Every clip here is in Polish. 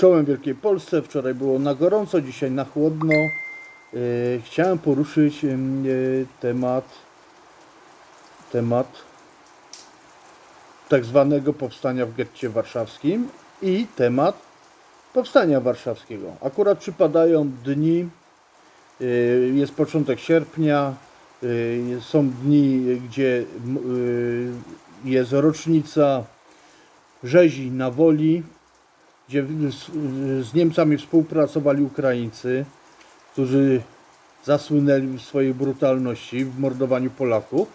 Czołem Wielkiej Polsce. Wczoraj było na gorąco, dzisiaj na chłodno. E, Chciałem poruszyć e, temat temat tak zwanego powstania w getcie warszawskim i temat powstania warszawskiego. Akurat przypadają dni, y, jest początek sierpnia, są dni, gdzie jest rocznica rzezi na woli, gdzie z, Niemcami współpracowali Ukraińcy, którzy zasłynęli w swojej brutalności w mordowaniu Polaków.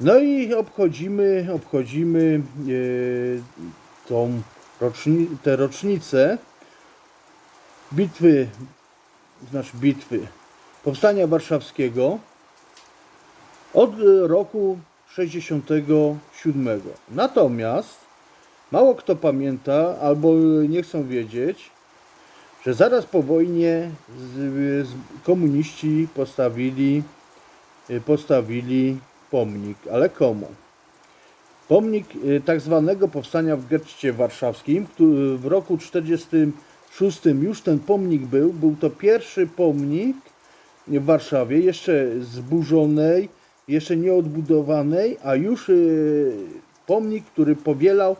No i obchodzimy, obchodzimy e, tą roczni, tę rocznicę bitwy, znaczy bitwy, powstania warszawskiego od e, roku 67. Natomiast mało kto pamięta, albo nie chcą wiedzieć, że zaraz po wojnie z komuniści postawili y, postawili pomnik. Ale komu? Pomnik y, tak zwanego powstania w getcie warszawskim, w roku 46 już ten pomnik był. Był to pierwszy pomnik w Warszawie, jeszcze zburzonej, jeszcze nieodbudowanej, a już y, pomnik, który powielał y,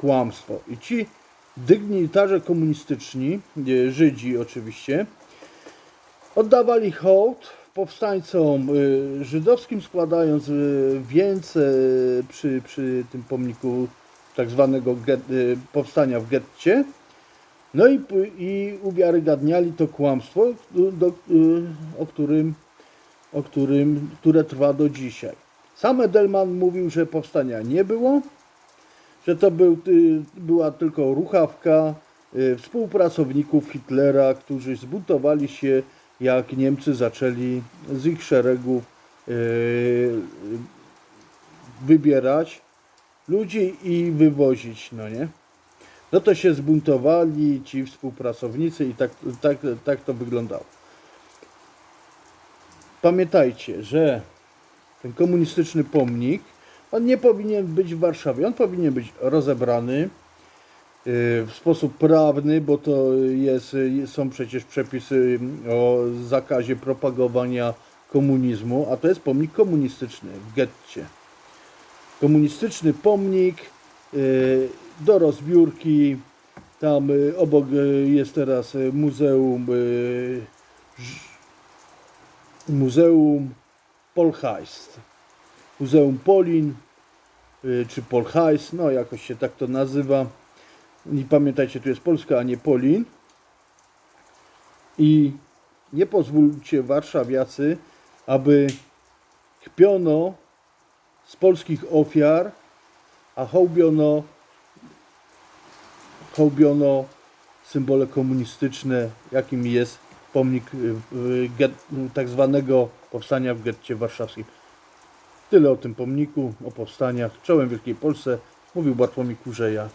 kłamstwo. I ci dygnitarze komunistyczni, y, Żydzi oczywiście, oddawali hołd powstańcom y, żydowskim, składając y, wieńce przy, przy tym pomniku tak zwanego y, powstania w getcie. No i, i uwiarygadniali to kłamstwo, do, y, o którym, o którym, które trwa do dzisiaj. Sam Edelman mówił, że powstania nie było, że to był, y, była tylko ruchawka y, współpracowników Hitlera, którzy zbuntowali się, jak Niemcy zaczęli z ich szeregów y, wybierać ludzi i wywozić, no nie? No to się zbuntowali ci współpracownicy i tak, tak, tak to wyglądało. Pamiętajcie, że ten komunistyczny pomnik, on nie powinien być w Warszawie, on powinien być rozebrany yy, w sposób prawny, bo to jest, są przecież przepisy o zakazie propagowania komunizmu, a to jest pomnik komunistyczny w getcie. Komunistyczny pomnik yy, do rozbiórki. Tam obok jest teraz muzeum Muzeum Polheist. Muzeum Polin, y, czy Polheist, no jakoś się tak to nazywa. I pamiętajcie, tu jest Polska, a nie Polin. I nie pozwólcie warszawiacy, aby kpiono z polskich ofiar, a hołbiono, hołbiono symbole komunistyczne, jakim jest pomnik y, tak zwanego powstania w getcie warszawskim. Tyle o tym pomniku, o powstaniach. Czołem Wielkiej Polsce mówił Bartłomiej Kurzeja.